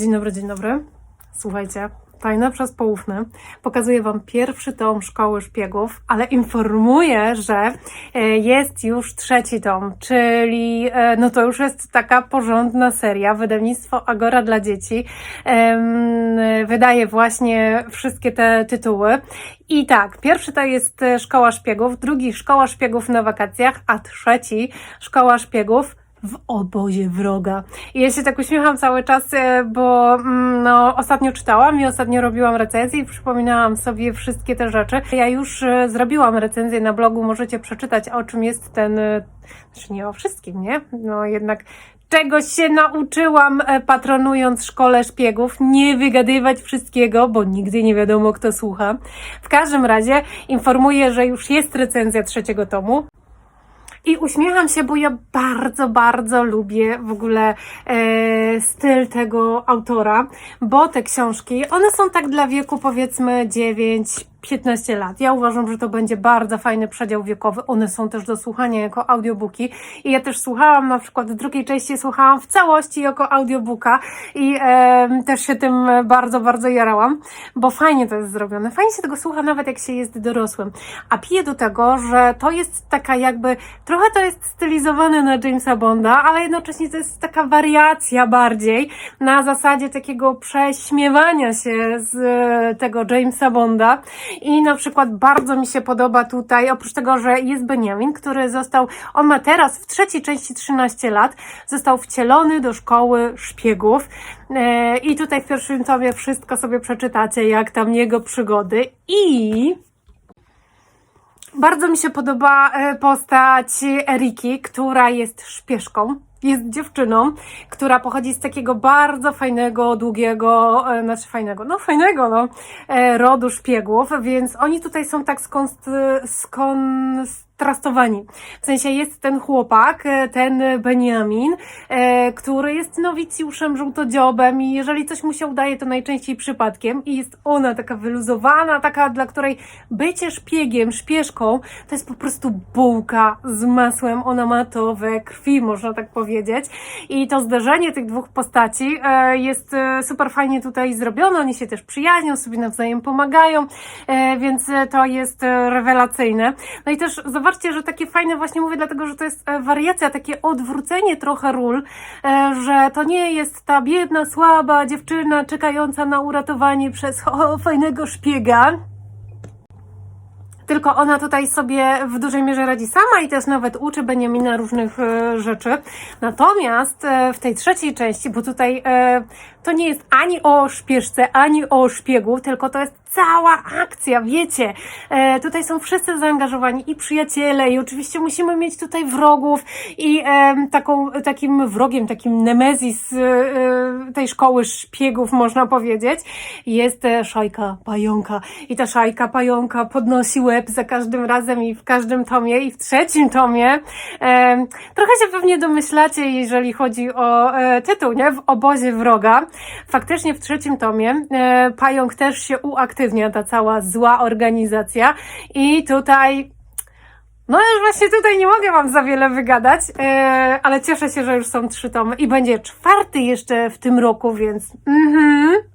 Dzień dobry, dzień dobry. Słuchajcie, tajne przez poufne. Pokazuję Wam pierwszy tom Szkoły Szpiegów, ale informuję, że e, jest już trzeci tom, czyli e, no to już jest taka porządna seria. Wydawnictwo Agora dla dzieci wydaje właśnie wszystkie te tytuły. I tak, pierwszy to jest e, Szkoła Szpiegów, drugi Szkoła Szpiegów na wakacjach, a trzeci Szkoła Szpiegów w obozie wroga. I ja się tak uśmiecham cały czas, e, bo mm, no, ostatnio czytałam i ostatnio robiłam recenzję i przypominałam sobie wszystkie te rzeczy. Ja już e, zrobiłam recenzję na blogu, możecie przeczytać o czym jest ten, e, znaczy nie o wszystkim, nie? No jednak czegoś się nauczyłam patronując szkole szpiegów, nie wygadywać wszystkiego, bo nigdy nie wiadomo kto słucha. W każdym razie informuję, że już jest recenzja trzeciego tomu. I uśmiecham się, bo ja bardzo, bardzo lubię w ogóle e, styl tego autora, bo te książki, one są tak dla wieku powiedzmy 9-15 lat. Ja uważam, że to będzie bardzo fajny przedział wiekowy. One są też do słuchania jako audiobooki. I ja też słuchałam, na przykład w drugiej części słuchałam w całości jako audiobooka i e, też się tym bardzo, bardzo jarałam, bo fajnie to jest zrobione. Fajnie się tego słucha nawet jak się jest dorosłym. A piję do tego, że to jest taka jakby, trochę to jest stylizowane na Jamesa Bonda, ale jednocześnie to jest taka wariacja bardziej na zasadzie takiego prześmiewania się z tego Jamesa Bonda. I na przykład bardzo mi się podoba tutaj, oprócz tego, że jest Benjamin, który został, on ma teraz w trzeciej części 13 lat, został wcielony do szkoły szpiegów. E, I tutaj w pierwszym tomie wszystko sobie przeczytacie, jak tam jego przygody. I bardzo mi się podoba e, postać Eriki, która jest szpieszką. Jest dziewczyną, która pochodzi z takiego bardzo fajnego, długiego, e, znaczy fajnego, no fajnego, no, e, rodu szpiegów, więc oni tutaj są tak skonst, skontrastowani. W sensie jest ten chłopak, e, ten Benjamin, e, który jest nowicjuszem, żółtodziobem i jeżeli coś mu się udaje, to najczęściej przypadkiem i jest ona taka wyluzowana, taka, dla której bycie szpiegiem, szpieszką, to jest po prostu bułka z masłem, ona ma to we krwi, można tak powiedzieć. I to zderzenie tych dwóch postaci e, jest super fajnie tutaj zrobione, oni się też przyjaźnią, sobie nawzajem pomagają, więc to jest rewelacyjne. No i też zobaczcie, że takie fajne właśnie mówię, dlatego że to jest e, wariacja, takie odwrócenie trochę ról, e, że to nie jest ta biedna, słaba dziewczyna czekająca na uratowanie przez o, fajnego szpiega, tylko ona tutaj sobie w dużej mierze radzi sama i też nawet uczy Beniamina różnych e, rzeczy. Natomiast w tej trzeciej części, bo tutaj to nie jest ani o szpieszce, ani o szpiegu, tylko to jest cała akcja, wiecie. E, tutaj są wszyscy zaangażowani i przyjaciele i oczywiście musimy mieć tutaj wrogów i e, taką, takim wrogiem, takim nemezis e, tej szkoły szpiegów, można powiedzieć, jest e, szajka pająka. I ta szajka pająka podnosi łeb za każdym razem i w każdym tomie i w trzecim tomie. E, trochę się pewnie domyślacie, jeżeli chodzi o e, tytuł, nie? W obozie wroga. Faktycznie w trzecim tomie e, pająk też się uaktywnia, ta cała zła organizacja i tutaj no już właśnie tutaj nie mogę Wam za wiele wygadać, e, ale cieszę się, że już są trzy tomy i będzie czwarty jeszcze w tym roku, więc mhm.